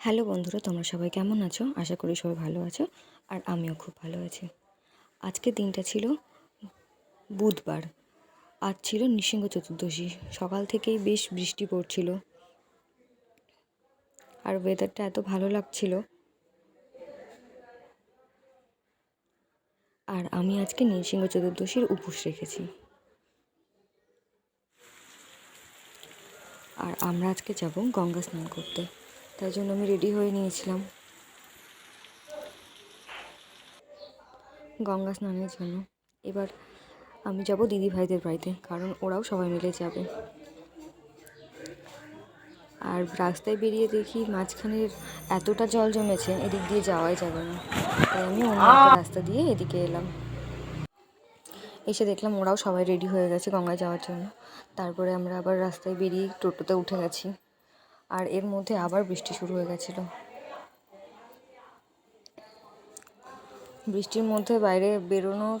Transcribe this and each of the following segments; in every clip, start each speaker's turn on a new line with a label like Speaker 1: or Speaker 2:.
Speaker 1: Hello বন্ধুরা, তোমরা সবাই কেমন আছো? আশা করি সবাই ভালো আছো আর আমিও খুব ভালো আছি। আজকের দিনটা ছিল বুধবার। আজ ছিল নৃসিংহ চতুর্দশী। সকাল থেকেই বেশ বৃষ্টি পড়ছিল। আর ওয়েদারটা এত ভালো লাগছিল। আর আমি আজকে নৃসিংহ চতুর্দশীর উপোস রেখেছি। আর আমরা আজকে যাব গঙ্গা স্নান করতে। তাই জন্য আমি রেডি হয়ে নিয়েছিলাম। গঙ্গা স্নানের জন্য। এবার আমি যাব দিদি ভাইদের বাড়িতে, কারণ ওরাও সবাই মিলে যাবে। আর রাস্তায় বেরিয়ে দেখি মাঝখানের এতটা জল জমেছে, এদিক দিয়ে যাওয়াই যাবে না। তাই আমি অন্য রাস্তা দিয়ে এদিকে এলাম। এসে দেখলাম ওরাও সবাই রেডি হয়ে গেছে গঙ্গায় যাওয়ার জন্য। তারপরে আমরা আবার রাস্তায় বেরিয়ে টোটোতে উঠে গেছি। আর এর মধ্যে আবার বৃষ্টি শুরু হয়ে গেছিল। বৃষ্টির মধ্যে বাইরে বেরোনোর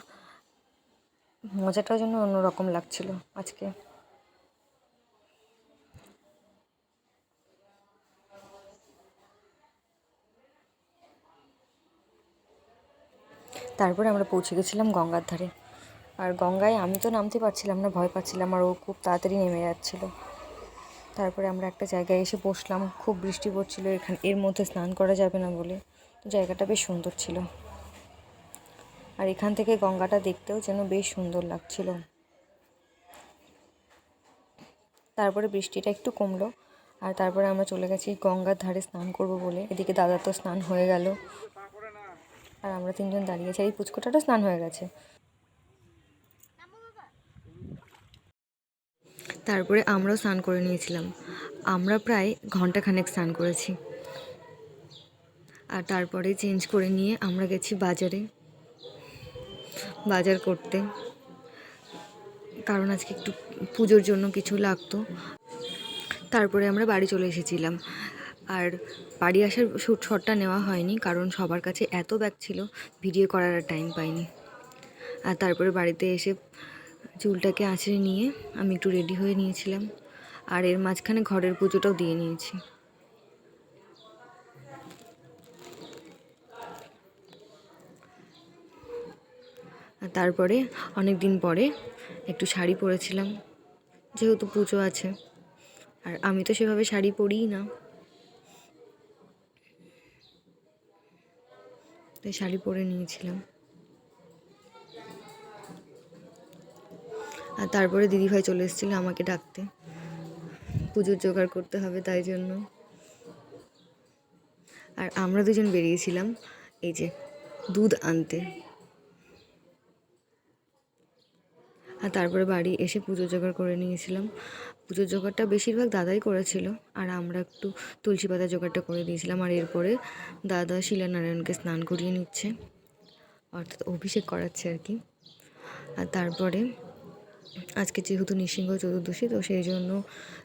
Speaker 1: মজাটা যেন অন্যরকম লাগছিল আজকে। তারপরে আমরা পৌঁছে গেছিলাম গঙ্গার ধারে। আর গঙ্গায় আমি তো নামতে পারছিলাম না, ভয় পাচ্ছিলাম, আর ও খুব তাড়াতাড়ি নেমে যাচ্ছিল। তারপরে আমরা একটা জায়গায় এসে বসলাম। খুব বৃষ্টি পড়ছিল, এখানে, এর মধ্যে স্নান করা যাবে না বলে। তো জায়গাটা বেশ সুন্দর ছিল। আর এখান থেকে গঙ্গাটা দেখতেও যেন বেশ সুন্দর লাগছিল। তারপরে বৃষ্টিটা একটু কমলো, আর তারপরে আমরা চলে গেছি গঙ্গার ধারে স্নান করব বলে। এদিকে দাদা তো স্নান হয়ে গেল। আর আমরা তিনজন দাঁড়িয়ে আছি, এই পুচকোটারও স্নান হয়ে গেছে। তারপরে আমরাও স্নান করে নিয়েছিলাম। আমরা প্রায় ঘন্টাখানেক স্নান করেছি। আর তারপরে চেঞ্জ করে নিয়ে আমরা গেছি বাজারে। বাজার করতে। কারণ আজকে একটু পুজোর জন্য কিছু লাগতো। তারপরে আমরা বাড়ি চলে এসেছিলাম। আর বাড়ি আসার শটটা নেওয়া হয়নি কারণ সবার কাছে এত ব্যাগ ছিল, ভিডিও করার আর টাইম পাইনি। আর তারপরে বাড়িতে এসে চুলটাকে আঁচড়ে নিয়ে আমি একটু রেডি হয়ে নিয়েছিলাম। আর এর মাঝখানে ঘরের পুজোটাও দিয়ে নিয়েছি। আর তারপরে অনেক দিন পরে একটু শাড়ি পরেছিলাম, যেহেতু পুজো আছে। আর আমি তো সেভাবে শাড়ি পরিই না। তাই শাড়ি পরে নিয়েছিলাম। আর তারপরে দিদিভাই চলে এসেছিল আমাকে ডাকতে। পুজোর জোগাড় করতে হবে তাই জন্য। আর আমরা দুজন বেরিয়েছিলাম, এই যে দুধ আনতে। আর তারপরে বাড়ি এসে পুজো জোগাড় করে নিয়েছিলাম। পুজোর জোগাড়টা বেশিরভাগ দাদাই করেছিল, আর আমরা একটু তুলসী পাতা জোগাড়টা করে দিয়েছিলাম। আর এরপরে দাদা শিলানারায়ণকে স্নান করিয়ে নিচ্ছে, অর্থাৎ অভিষেক করাচ্ছে আর কি। আর তারপরে আজকে যেহেতু নৃসিংহ চতুর্দশী, তো সেই জন্য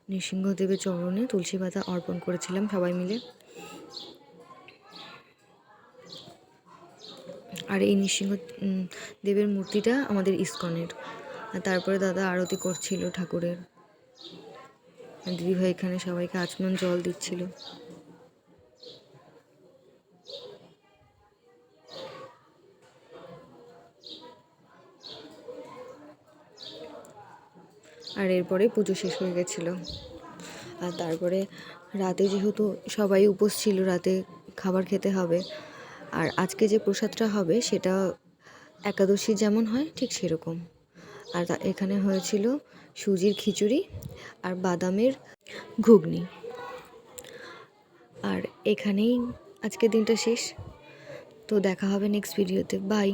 Speaker 1: নৃসিংহদেবের চরণে তুলসী পাতা অর্পণ করেছিলাম সবাই মিলে। আর এই নৃসিংহ দেবের মূর্তিটা আমাদের ইস্কনের। আর তারপরে দাদা আরতি করছিল ঠাকুরের। দিদিভাই এখানে সবাইকে আচমন জল দিচ্ছিল। আর এরপরে পুজো শেষ হয়ে গেছিল। আর তারপরে রাতে যেহেতু সবাই উপোস ছিল, রাতে খাবার খেতে হবে। আর আজকে যে প্রসাদটা হবে, সেটা একাদশী যেমন হয়, ঠিক সেরকম। আর এখানে হয়েছিল সুজির খিচুড়ি আর বাদামের ঘুগনি। আর এখানেই আজকের দিনটা শেষ। তো দেখা হবে নেক্সট ভিডিওতে বাই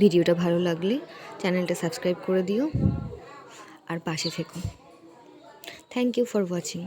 Speaker 1: ভিডিওটা ভালো লাগলে চ্যানেলটা সাবস্ক্রাইব করে দিও। আর পাশে থেকো। Thank you for watching